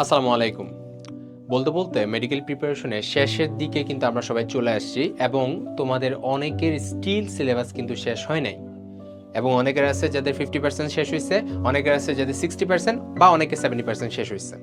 আসসালামু আলাইকুম। বলতে বলতে মেডিকেল প্রিপারেশনের শেষের দিকে কিন্তু আমরা সবাই চলে আসছি এবং তোমাদের অনেকের স্টিল সিলেবাস কিন্তু শেষ হয় নাই। এবং অনেকের আছে যাদের ফিফটি পার্সেন্ট শেষ হয়েছে অনেকের আছে যাদের সিক্সটি পার্সেন্ট বা অনেকে সেভেন্টি পার্সেন্ট শেষ হয়েছে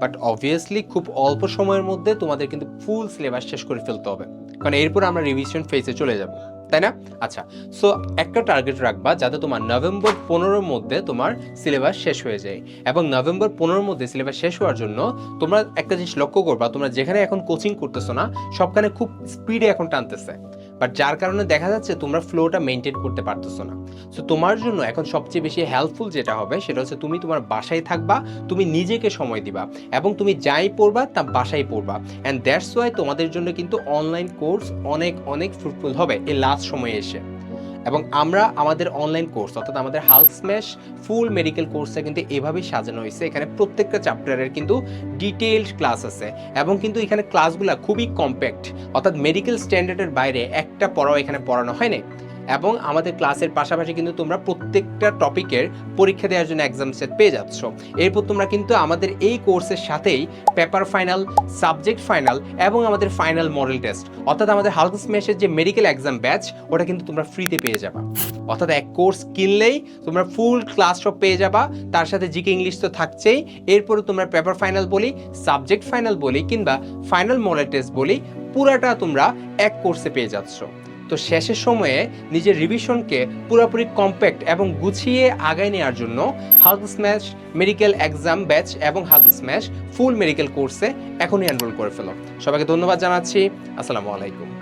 বাট অবভিয়াসলি খুব অল্প সময়ের মধ্যে তোমাদের কিন্তু ফুল সিলেবাস শেষ করে ফেলতে হবে। কারণ এরপর আমরা রিভিশন ফেজে চলে যাব। তাই না? আচ্ছা সো একটা টার্গেট রাখবা যাতে তোমার নভেম্বর পনেরোর মধ্যে তোমার সিলেবাস শেষ হয়ে যায়। এবং নভেম্বর পনেরোর মধ্যে সিলেবাস শেষ হওয়ার জন্য তোমরা একটা জিনিস লক্ষ্য করবা, তোমরা যেখানে এখন কোচিং করতেছো না, সবখানে খুব স্পিডে এখন টানতেছে। বাট যার কারণে দেখা যাচ্ছে তোমরা ফ্লোটা মেনটেন করতে পারতেছো না। সো তোমার জন্য এখন সবচেয়ে বেশি হেল্পফুল যেটা হবে, সেটা হচ্ছে তুমি তোমার বাসায় থাকবা, তুমি নিজেকে সময় দিবা এবং তুমি যাই পড়বা, তা বাসায় পড়বা। অ্যান্ড দ্যাটস ওয়াই তোমাদের জন্য কিন্তু অনলাইন কোর্স অনেক অনেক ফ্রুটফুল হবে এই লাস্ট সময়ে এসে। এবং আমরা আমাদের অনলাইন কোর্স অর্থাৎ আমাদের হাল্ক স্ম্যাশ ফুল মেডিকেল কোর্সটা কিন্তু এভাবেই সাজানো হয়েছে। এখানে প্রত্যেকটা চ্যাপ্টারের কিন্তু ডিটেলড ক্লাস আছে এবং কিন্তু এখানে ক্লাসগুলো খুবই কম্প্যাক্ট অর্থাৎ মেডিকেল স্ট্যান্ডার্ডের বাইরে একটা পড়াও এখানে পড়ানো হয় না এবং আমাদের ক্লাসের পাশাপাশি কিন্তু তোমরা প্রত্যেকটা টপিকের পরীক্ষা দেওয়ার জন্য এক্সাম সেট পেয়ে যাচ্ছ। এরপর তোমরা কিন্তু আমাদের এই কোর্সের সাথেই পেপার ফাইনাল সাবজেক্ট ফাইনাল এবং আমাদের ফাইনাল মডেল টেস্ট অর্থাৎ আমাদের হালক স্মেশের যে মেডিকেল এক্সাম ব্যাচ ওটা কিন্তু তোমরা ফ্রিতে পেয়ে যাবা। অর্থাৎ এক কোর্স কিনলেই তোমরা ফুল ক্লাস সব পেয়ে যাবা, তার সাথে জিকে ইংলিশ তো থাকছেই। এরপরে তোমরা পেপার ফাইনাল বলি সাবজেক্ট ফাইনাল বলি কিংবা ফাইনাল মডেল টেস্ট বলি, পুরাটা তোমরা এক কোর্সে পেয়ে যাচ্ছ। তো শেষের সময়ে নিজের রিভিশনকে পুরোপুরি কম্প্যাক্ট এবং গুছিয়ে আগায় নেওয়ার জন্য Hulk smash medical exam batch এবং হালক স্ম্যাশ ফুল মেডিকেল কোর্সে এখনই এনরোল করে ফেলো। সবাইকে ধন্যবাদ জানাচ্ছি। আসসালামু আলাইকুম।